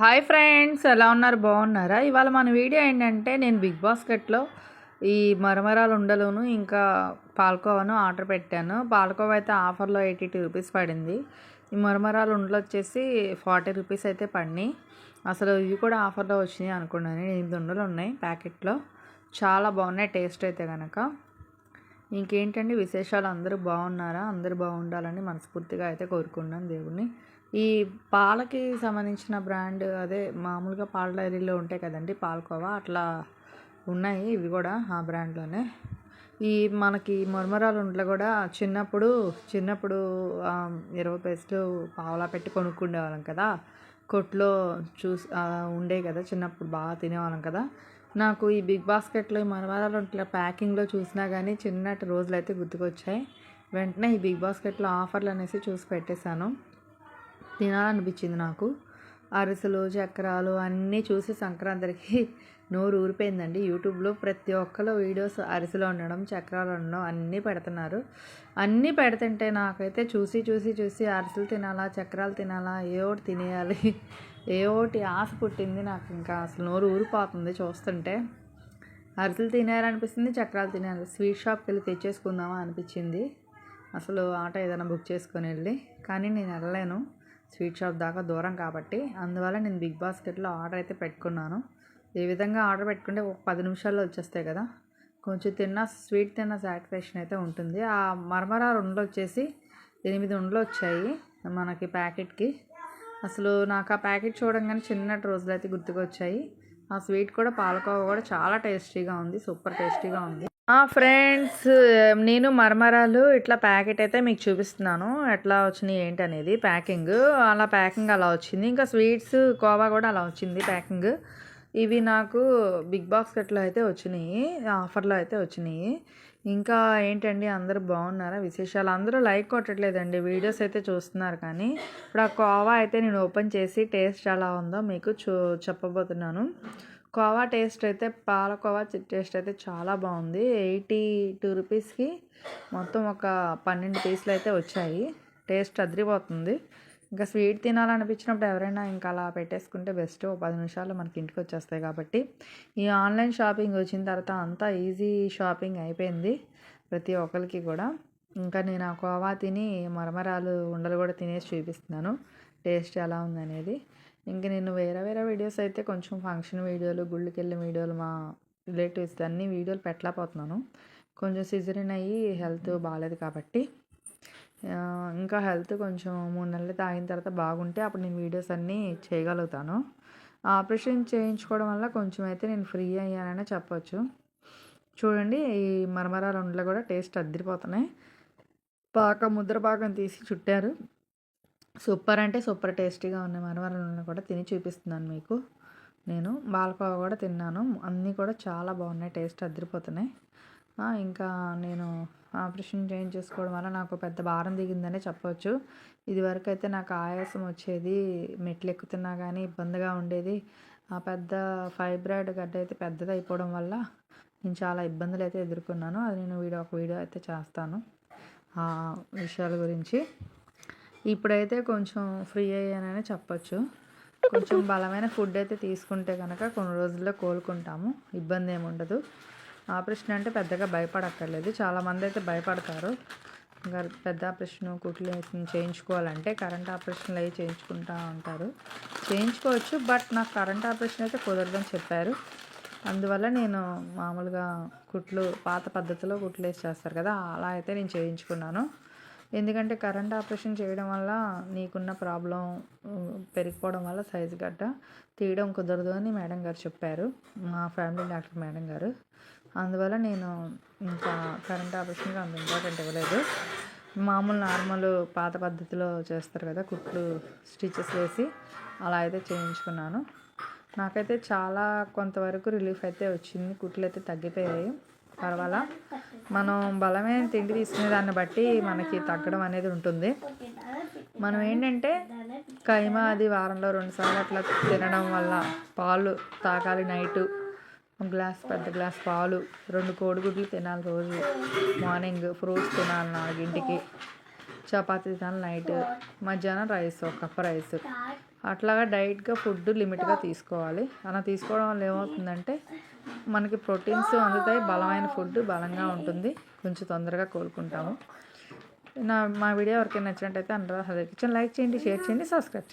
Hi friends ఎలా ఉన్నారు? బాగున్నారా? ఇవాళ మన వీడియో ఏంటంటే నేను బిగ్ బాస్కెట్లో ఈ మరమరాలు ఉండలును ఇంకా పాల్కోవాను ఆర్డర్ పెట్టాను. పాలకోవా అయితే ఆఫర్లో ఎయిటీ టూ రూపీస్ పడింది. ఈ మరమరాలు ఉండలు వచ్చేసి ఫార్టీ రూపీస్ అయితే పడినాయి. అసలు ఇవి కూడా ఆఫర్లో వచ్చినాయి అనుకున్నాను. ఎనిమిది ఉండలు ఉన్నాయి ప్యాకెట్లో. చాలా బాగున్నాయి టేస్ట్ అయితే కనుక ఇంకేంటండి విశేషాలు? అందరూ బాగున్నారా? అందరూ బాగుండాలని మనస్ఫూర్తిగా అయితే కోరుకున్నాను దేవుణ్ణి. ఈ పాలకి సంబంధించిన బ్రాండ్ అదే మామూలుగా పాల డైరీలో ఉంటాయి కదండి పాలకోవా అట్లా ఉన్నాయి ఇవి కూడా ఆ బ్రాండ్లోనే. ఈ మనకి మరమరాలు ఉంట్లో కూడా చిన్నప్పుడు చిన్నప్పుడు ఇరవై పైసలు పావలా పెట్టి కొనుక్కుండేవాళ్ళం కదా. కొట్లో చూసి ఉండే కదా చిన్నప్పుడు బాగా తినేవాళ్ళం కదా. నాకు ఈ బిగ్ బాస్కెట్లో ఈ మరమరాలు ఉంట్లో ప్యాకింగ్లో చూసినా కానీ చిన్నటి రోజులు అయితే గుర్తుకొచ్చాయి. వెంటనే ఈ బిగ్ బాస్కెట్లో ఆఫర్లు అనేసి చూసి పెట్టేశాను. తినాలనిపించింది నాకు. అరిసెలు చక్రాలు అన్నీ చూసి సంక్రాంతికి నోరు ఊరిపోయిందండి. యూట్యూబ్లో ప్రతి ఒక్కరు వీడియోస్ అరిసెలు ఉండడం చక్రాలు ఉండడం అన్నీ పెడుతున్నారు. అన్నీ పెడుతుంటే నాకైతే చూసి చూసి చూసి అరిసెలు తినాలా చక్రాలు తినాలా ఏ ఒకటి తినేయాలి ఏ ఒకటి ఆశ పుట్టింది నాకు ఇంకా అసలు నోరు ఊరిపోతుంది చూస్తుంటే. అరిసెలు తినాలనిపిస్తుంది చక్రాలు తినాలి స్వీట్ షాప్కి వెళ్ళి తెచ్చేసుకుందామా అనిపించింది. అసలు ఆటో ఏదైనా బుక్ చేసుకొని వెళ్ళి కానీ నేను వెళ్ళలేను. స్వీట్ షాప్ దాకా దూరం కాబట్టి అందువల్ల నేను బిగ్ బాస్కెట్లో ఆర్డర్ అయితే పెట్టుకున్నాను. ఏ విధంగా ఆర్డర్ పెట్టుకుంటే ఒక పది నిమిషాల్లో వచ్చేస్తాయి కదా. కొంచెం తిన్న స్వీట్ తిన్న సాటిస్ఫాక్షన్ అయితే ఉంటుంది. ఆ మరమరా ఉండలు వచ్చేసి ఎనిమిది ఉండలు వచ్చాయి మనకి ప్యాకెట్కి. అసలు నాకు ఆ ప్యాకెట్ చూడంగానే చిన్నటి రోజులు అయితే గుర్తుకొచ్చాయి. ఆ స్వీట్ కూడా పాలకోవా కూడా చాలా టేస్టీగా ఉంది సూపర్ టేస్టీగా ఉంది. ఫ్రెండ్స్ నేను మరమరాలు ఇట్లా ప్యాకెట్ అయితే మీకు చూపిస్తున్నాను. ఎట్లా వచ్చినాయి ఏంటి అనేది ప్యాకింగ్. అలా ప్యాకింగ్ అలా వచ్చింది. ఇంకా స్వీట్స్ కోవా కూడా అలా వచ్చింది ప్యాకింగ్. ఇవి నాకు బిగ్ బాస్కెట్లో అయితే వచ్చినాయి. ఆఫర్లో అయితే వచ్చినాయి. ఇంకా ఏంటండి? అందరూ బాగున్నారా? విశేషాలు? అందరూ లైక్ కొట్టట్లేదండి. వీడియోస్ అయితే చూస్తున్నారు కానీ. ఇప్పుడు ఆ కోవా అయితే నేను ఓపెన్ చేసి టేస్ట్ ఎలా ఉందో మీకు చూ చెప్పబోతున్నాను. కోవా టేస్ట్ అయితే పాలకోవా టేస్ట్ అయితే చాలా బాగుంది. ఎయిటీ టూ రూపీస్కి మొత్తం ఒక పన్నెండు పీసులు అయితే వచ్చాయి. టేస్ట్ అదిరిపోతుంది. ఇంకా స్వీట్ తినాలనిపించినప్పుడు ఎవరైనా ఇంకా అలా పెట్టేసుకుంటే బెస్ట్. ఓ పది నిమిషాలు మనకి ఇంటికి వచ్చేస్తాయి కాబట్టి. ఈ ఆన్లైన్ షాపింగ్ వచ్చిన తర్వాత అంతా ఈజీ షాపింగ్ అయిపోయింది ప్రతి ఒక్కరికి కూడా. ఇంకా నేను ఆ కోవా తిని మరమరాలు ఉండలు కూడా తినేసి చూపిస్తున్నాను. టేస్ట్ ఎలా ఉందనేది. ఇంక నేను వేరే వేరే వీడియోస్ అయితే కొంచెం ఫంక్షన్ వీడియోలు గుళ్ళకి వెళ్ళిన వీడియోలు మా రిలేటివ్స్ అన్ని వీడియోలు పెట్టలేకపోతున్నాను. కొంచెం సిజరిన్ అయ్యి హెల్త్ బాగాలేదు కాబట్టి. ఇంకా హెల్త్ కొంచెం మూడు నెలలు తాగిన తర్వాత బాగుంటే అప్పుడు నేను వీడియోస్ అన్నీ చేయగలుగుతాను. ఆపరేషన్ చేయించుకోవడం వల్ల కొంచెం అయితే నేను ఫ్రీ అయ్యాననే చెప్పొచ్చు. చూడండి ఈ మరమరాలు ఉండలు కూడా టేస్ట్ అద్దరిపోతున్నాయి. పాక ముద్ర పాకం తీసి చుట్టారు. సూపర్ అంటే సూపర్ టేస్టీగా ఉన్నాయి మరమరాలను కూడా తిని చూపిస్తున్నాను మీకు. నేను బాలకోవా కూడా తిన్నాను. అన్నీ కూడా చాలా బాగున్నాయి. టేస్ట్ అద్దరిపోతున్నాయి ఇంకా నేను ఆపరేషన్ చేయించేసుకోవడం వల్ల నాకు పెద్ద భారం దిగిందనే చెప్పవచ్చు ఇదివరకు అయితే నాకు ఆయాసం వచ్చేది మెట్లు ఎక్కుతున్నా కానీ ఇబ్బందిగా ఉండేది. ఆ పెద్ద ఫైబ్రాయిడ్ గడ్డ అయితే పెద్దది అయిపోవడం వల్ల నేను చాలా ఇబ్బందులు అయితే ఎదుర్కొన్నాను. అది నేను వీడియో ఒక వీడియో అయితే చేస్తాను. ఆ విషయాల గురించి. ఇప్పుడైతే కొంచెం ఫ్రీ అయ్యానని చెప్పొచ్చు. కొంచెం బలమైన ఫుడ్ అయితే తీసుకుంటే కనుక కొన్ని రోజుల్లో కోలుకుంటాము. ఇబ్బంది ఏముండదు ఆపరేషన్ అంటే పెద్దగా భయపడక్కర్లేదు. చాలామంది అయితే భయపడతారు. ఇంకా పెద్ద ఆపరేషన్ కుట్లు చేయించుకోవాలంటే కరెంట్ ఆపరేషన్లు అవి చేయించుకుంటా ఉంటారు. చేయించుకోవచ్చు బట్ నాకు కరెంట్ ఆపరేషన్ అయితే కుదరదని చెప్పారు. అందువల్ల నేను మామూలుగా కుట్లు పాత పద్ధతిలో కుట్లు వేసి చేస్తారు కదా అలా అయితే నేను చేయించుకున్నాను. ఎందుకంటే కరెంట్ ఆపరేషన్ చేయడం వల్ల నీకున్న ప్రాబ్లం పెరిగిపోవడం వల్ల సైజు గడ్డ తీయడం కుదరదు అని మేడం గారు చెప్పారు. మా ఫ్యామిలీ డాక్టర్ మేడం గారు. అందువల్ల నేను ఇంకా కరెంట్ ఆపరేషన్కి అంత ఇంపార్టెంట్ ఇవ్వలేదు. మామూలు నార్మల్ పాత పద్ధతిలో చేస్తారు కదా కుట్లు స్టిచెస్ వేసి అలా అయితే చేయించుకున్నాను. నాకైతే చాలా కొంతవరకు రిలీఫ్ అయితే వచ్చింది. కుట్లు అయితే తగ్గిపోయాయి. పర్వాలా? మనం బలమైన తిండి తీసుకునే దాన్ని బట్టి మనకి తగ్గడం అనేది ఉంటుంది. మనం ఏంటంటే కైమా అది వారంలో రెండుసార్లు అట్లా తినడం వల్ల పాలు తాగాలి నైటు. ఒక గ్లాస్ పెద్ద గ్లాస్ పాలు రెండు కోడిగుడ్లు తినాలి రోజు. మార్నింగ్ ఫ్రూట్స్ తినాలి నాలుగింటికి. చపాతీ తినాలి నైట్. మధ్యాహ్నం రైస్ ఒక కప్ రైస్. అట్లాగా డైట్గా ఫుడ్ లిమిట్గా తీసుకోవాలి. అలా తీసుకోవడం వల్ల ఏమవుతుందంటే మనకి ప్రోటీన్స్ అందుతాయి బలమైన ఫుడ్ బలంగా ఉంటుంది. కొంచెం తొందరగా కోలుకుంటాము. నా మా వీడియో ఎవరికైనా నచ్చినట్టయితే అందరూ హెల్త్ కిచెన్ లైక్ చేయండి షేర్ చేయండి సబ్స్క్రైబ్ చేయండి.